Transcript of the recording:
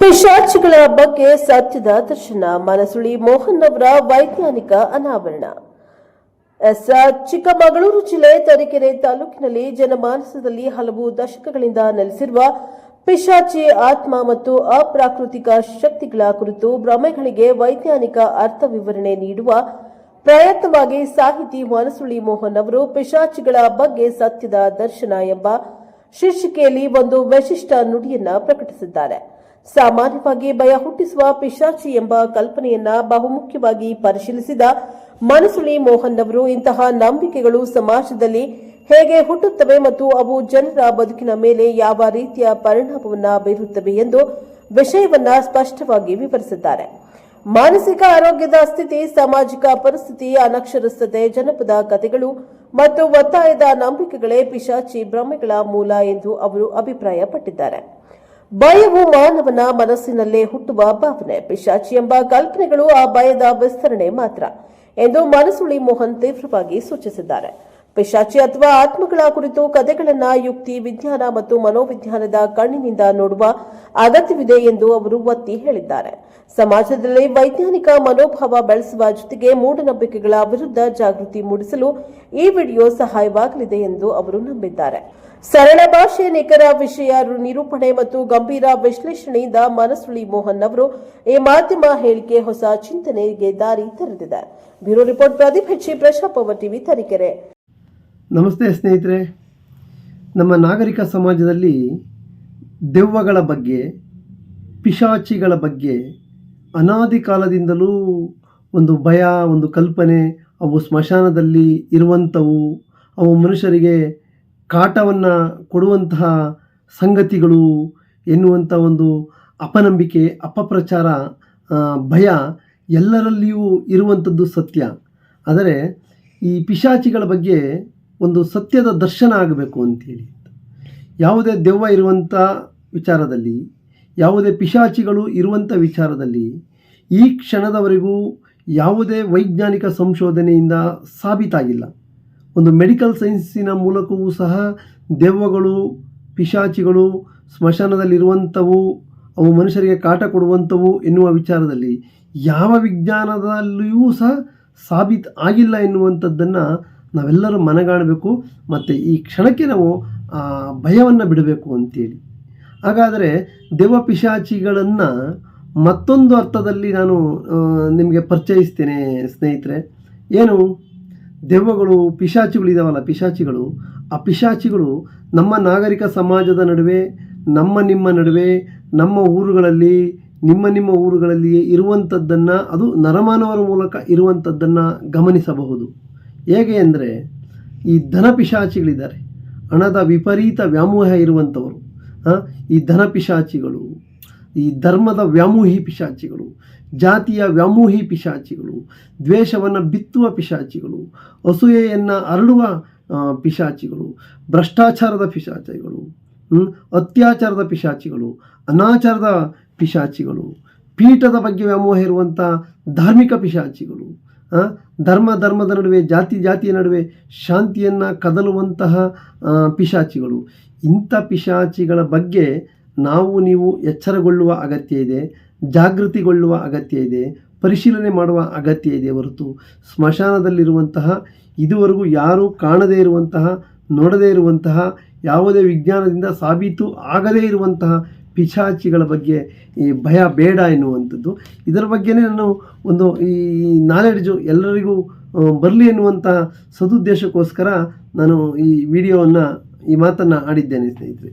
ಪಿಶಾಚಿಗಳ ಬಗ್ಗೆ ಸತ್ಯದ ದರ್ಶನ, ಮನಸುಳಿ ಮೋಹನ್ ಅವರ ವೈಜ್ಞಾನಿಕ ಅನಾವರಣ. ಎಸ್ ಚಿಕ್ಕಮಗಳೂರು ಜಿಲ್ಲೆ ತರೀಕೆರೆ ತಾಲೂಕಿನಲ್ಲಿ ಜನಮಾನಸದಲ್ಲಿ ಹಲವು ದಶಕಗಳಿಂದ ನೆಲೆಸಿರುವ ಪಿಶಾಚಿ ಆತ್ಮ ಮತ್ತು ಅಪ್ರಾಕೃತಿಕ ಶಕ್ತಿಗಳ ಕುರಿತು ಭ್ರಮೆಗಳಿಗೆ ವೈಜ್ಞಾನಿಕ ಅರ್ಥ ವಿವರಣೆ ನೀಡುವ ಪ್ರಯತ್ನವಾಗಿ ಸಾಹಿತಿ ಮನಸುಳಿ ಮೋಹನ್ ಅವರು ಪಿಶಾಚಿಗಳ ಬಗ್ಗೆ ಸತ್ಯದ ದರ್ಶನ ಎಂಬ ಶೀರ್ಷಿಕೆಯಲ್ಲಿ ಒಂದು ವಿಶಿಷ್ಟ ನುಡಿಯನ್ನ ಪ್ರಕಟಿಸಿದ್ದಾರೆ. ಸಾಮಾನ್ಯವಾಗಿ ಭಯ ಹುಟ್ಟಿಸುವ ಪಿಶಾಚಿ ಎಂಬ ಕಲ್ಪನೆಯನ್ನ ಬಹುಮುಖ್ಯವಾಗಿ ಪರಿಶೀಲಿಸಿದ ಮನಸುಳಿ ಮೋಹನ್ ಅವರು, ಇಂತಹ ನಂಬಿಕೆಗಳು ಸಮಾಜದಲ್ಲಿ ಹೇಗೆ ಹುಟ್ಟುತ್ತವೆ ಮತ್ತು ಅವು ಜನರ ಬದುಕಿನ ಮೇಲೆ ಯಾವ ರೀತಿಯ ಪರಿಣಾಮವನ್ನ ಬೀರುತ್ತವೆ ಎಂದು ವಿಷಯವನ್ನ ಸ್ಪಷ್ಟವಾಗಿ ವಿವರಿಸಿದ್ದಾರೆ. ಮಾನಸಿಕ ಆರೋಗ್ಯದ ಸ್ಥಿತಿ, ಸಾಮಾಜಿಕ ಪರಿಸ್ಥಿತಿ, ಅನಕ್ಷರಸ್ಥತೆ, ಜನಪದ ಕಥೆಗಳು ಮತ್ತು ಒತ್ತಾಯದ ನಂಬಿಕೆಗಳೇ ಪಿಶಾಚಿ ಭ್ರಮೆಗಳ ಮೂಲ ಎಂದು ಅವರು ಅಭಿಪ್ರಾಯಪಟ್ಟಿದ್ದಾರೆ. ಭಯವು ಮಾನವನ ಮನಸ್ಸಿನಲ್ಲೇ ಹುಟ್ಟುವ ಭಾವನೆ. ಪಿಶಾಚಿ ಎಂಬ ಕಲ್ಪನೆಗಳು ಆ ಭಯದ ವಿಸ್ತರಣೆ ಮಾತ್ರ ಎಂದು ಮನಸುಳಿ ಮೋಹನ್ ತೀವ್ರವಾಗಿ ಸೂಚಿಸಿದ್ದಾರೆ. ಪಿಶಾಚಿ ಅಥವಾ ಆತ್ಮಗಳ ಕುರಿತು ಕಥೆಗಳನ್ನ ಯುಕ್ತಿ, ವಿಜ್ಞಾನ ಮತ್ತು ಮನೋವಿಜ್ಞಾನದ ಕಣ್ಣಿನಿಂದ ನೋಡುವ ಅಗತ್ಯವಿದೆ ಎಂದು ಅವರು ಒತ್ತಿ ಹೇಳಿದ್ದಾರೆ. ಸಮಾಜದಲ್ಲಿ ವೈಜ್ಞಾನಿಕ ಮನೋಭಾವ ಬೆಳೆಸುವ ಜೊತೆಗೆ ಮೂಢನಂಬಿಕೆಗಳ ವಿರುದ್ಧ ಜಾಗೃತಿ ಮೂಡಿಸಲು ಈ ವಿಡಿಯೋ ಸಹಾಯವಾಗಲಿದೆ ಎಂದು ಅವರು ನಂಬಿದ್ದಾರೆ. ಸರಳ ಭಾಷೆ ನಿಖರ ವಿಷಯ ನಿರೂಪಣೆ ಮತ್ತು ಗಂಭೀರ ವಿಶ್ಲೇಷಣೆಯಿಂದ ಮನಸುಳಿ ಮೋಹನ್ ಅವರು ಈ ಮಾಧ್ಯಮ ಹೇಳಿಕೆ ಹೊಸ ಚಿಂತನೆಗೆ ದಾರಿ ತೆರೆದಿದೆ. ಬ್ಯೂರೋ ರಿಪೋರ್ಟ್ ಪ್ರದೀಪ್ ಹೆಚ್ಚಿ ಪ್ರಶಾಪವ ಟಿವಿ ತರೀಕೆರೆ. ನಮಸ್ತೆ ಸ್ನೇಹಿತರೆ. ನಮ್ಮ ನಾಗರಿಕ ಸಮಾಜದಲ್ಲಿ ದೆವ್ವಗಳ ಬಗ್ಗೆ, ಪಿಶಾಚಿಗಳ ಬಗ್ಗೆ ಅನಾದಿ ಕಾಲದಿಂದಲೂ ಒಂದು ಭಯ, ಒಂದು ಕಲ್ಪನೆ ಅವು ಸ್ಮಶಾನದಲ್ಲಿ ಇರುವಂಥವು, ಅವು ಮನುಷ್ಯರಿಗೆ ಕಾಟವನ್ನು ಕೊಡುವಂತಹ ಸಂಗತಿಗಳು ಎನ್ನುವಂಥ ಒಂದು ಅಪನಂಬಿಕೆ, ಅಪಪ್ರಚಾರ ಭಯ ಎಲ್ಲರಲ್ಲಿಯೂ ಇರುವಂಥದ್ದು ಸತ್ಯ. ಆದರೆ ಈ ಪಿಶಾಚಿಗಳ ಬಗ್ಗೆ ಒಂದು ಸತ್ಯದ ದರ್ಶನ ಆಗಬೇಕು ಅಂತೇಳಿ. ಯಾವುದೇ ದೆವ್ವ ಇರುವಂಥ ವಿಚಾರದಲ್ಲಿ, ಯಾವುದೇ ಪಿಶಾಚಿಗಳು ಇರುವಂಥ ವಿಚಾರದಲ್ಲಿ ಈ ಕ್ಷಣದವರೆಗೂ ಯಾವುದೇ ವೈಜ್ಞಾನಿಕ ಸಂಶೋಧನೆಯಿಂದ ಸಾಬೀತಾಗಿಲ್ಲ. ಒಂದು ಮೆಡಿಕಲ್ ಸೈನ್ಸಿನ ಮೂಲಕವೂ ಸಹ ದೆವ್ವಗಳು, ಪಿಶಾಚಿಗಳು, ಸ್ಮಶಾನದಲ್ಲಿರುವಂಥವು, ಅವು ಮನುಷ್ಯರಿಗೆ ಕಾಟ ಕೊಡುವಂಥವು ಎನ್ನುವ ವಿಚಾರದಲ್ಲಿ ಯಾವ ವಿಜ್ಞಾನದಲ್ಲಿಯೂ ಸಹ ಸಾಬೀತು ಆಗಿಲ್ಲ ಎನ್ನುವಂಥದ್ದನ್ನು ನಾವೆಲ್ಲರೂ ಮನಗಾಣಬೇಕು. ಮತ್ತು ಈ ಕ್ಷಣಕ್ಕೆ ನಾವು ಆ ಭಯವನ್ನು ಬಿಡಬೇಕು ಅಂತೇಳಿ. ಹಾಗಾದರೆ ದೆವ್ವ ಪಿಶಾಚಿಗಳನ್ನು ಮತ್ತೊಂದು ಅರ್ಥದಲ್ಲಿ ನಾನು ನಿಮಗೆ ಪರಿಚಯಿಸ್ತೇನೆ ಸ್ನೇಹಿತರೆ. ಏನು? ದೆವ್ವಗಳು ಪಿಶಾಚಿಗಳಿದಾವಲ್ಲ ಪಿಶಾಚಿಗಳು. ಆ ಪಿಶಾಚಿಗಳು ನಮ್ಮ ನಾಗರಿಕ ಸಮಾಜದ ನಡುವೆ, ನಮ್ಮ ನಿಮ್ಮ ನಡುವೆ, ನಮ್ಮ ಊರುಗಳಲ್ಲಿ, ನಿಮ್ಮ ನಿಮ್ಮ ಊರುಗಳಲ್ಲಿ ಇರುವಂಥದ್ದನ್ನು ಅದು ನರಮಾನವರ ಮೂಲಕ ಇರುವಂಥದ್ದನ್ನು ಗಮನಿಸಬಹುದು. ಹೇಗೆ ಅಂದರೆ, ಈ ಧನ ಪಿಶಾಚಿಗಳಿದ್ದಾರೆ. ಹಣದ ವಿಪರೀತ ವ್ಯಾಮೋಹ ಇರುವಂಥವರು ಈ ಧನ ಪಿಶಾಚಿಗಳು, ಈ ಧರ್ಮದ ವ್ಯಾಮೋಹಿ ಪಿಶಾಚಿಗಳು ಜಾತಿಯ ವ್ಯಾಮೋಹಿ ಪಿಶಾಚಿಗಳು, ದ್ವೇಷವನ್ನು ಬಿತ್ತುವ ಪಿಶಾಚಿಗಳು, ಅಸೂಯೆಯನ್ನು ಅರಳುವ ಪಿಶಾಚಿಗಳು, ಭ್ರಷ್ಟಾಚಾರದ ಪಿಶಾಚಿಗಳು ಅತ್ಯಾಚಾರದ ಪಿಶಾಚಿಗಳು, ಅನಾಚಾರದ ಪಿಶಾಚಿಗಳು, ಪೀಠದ ಬಗ್ಗೆ ವ್ಯಾಮೋಹ ಇರುವಂಥ ಧಾರ್ಮಿಕ ಪಿಶಾಚಿಗಳು ಧರ್ಮ, ಧರ್ಮದ ನಡುವೆ, ಜಾತಿ, ಜಾತಿಯ ನಡುವೆ ಶಾಂತಿಯನ್ನು ಕದಲುವಂತಹ ಪಿಶಾಚಿಗಳು. ಇಂಥ ಪಿಶಾಚಿಗಳ ಬಗ್ಗೆ ನಾವು ನೀವು ಎಚ್ಚರಗೊಳ್ಳುವ ಅಗತ್ಯ ಇದೆ. ಜಾಗೃತಿಗೊಳ್ಳುವ ಅಗತ್ಯ ಇದೆ, ಪರಿಶೀಲನೆ ಮಾಡುವ ಅಗತ್ಯ ಇದೆ ಹೊರತು ಸ್ಮಶಾನದಲ್ಲಿರುವಂತಹ, ಇದುವರೆಗೂ ಯಾರೂ ಕಾಣದೇ ಇರುವಂತಹ, ನೋಡದೇ ಇರುವಂತಹ, ಯಾವುದೇ ವಿಜ್ಞಾನದಿಂದ ಸಾಬೀತು ಆಗದೇ ಇರುವಂತಹ ಪಿಶಾಚಿಗಳ ಬಗ್ಗೆ ಈ ಭಯ ಬೇಡ ಎನ್ನುವಂಥದ್ದು. ಇದರ ಬಗ್ಗೆನೇ ನಾನು ಒಂದು ಈ ನಾಲೆಡ್ಜು ಎಲ್ಲರಿಗೂ ಬರಲಿ ಎನ್ನುವಂಥ ಸದುದ್ದೇಶಕ್ಕೋಸ್ಕರ ನಾನು ಈ ವಿಡಿಯೋವನ್ನು ಈ ಮಾತನ್ನು ಆಡಿದ್ದೇನೆ ಸ್ನೇಹಿತರೆ.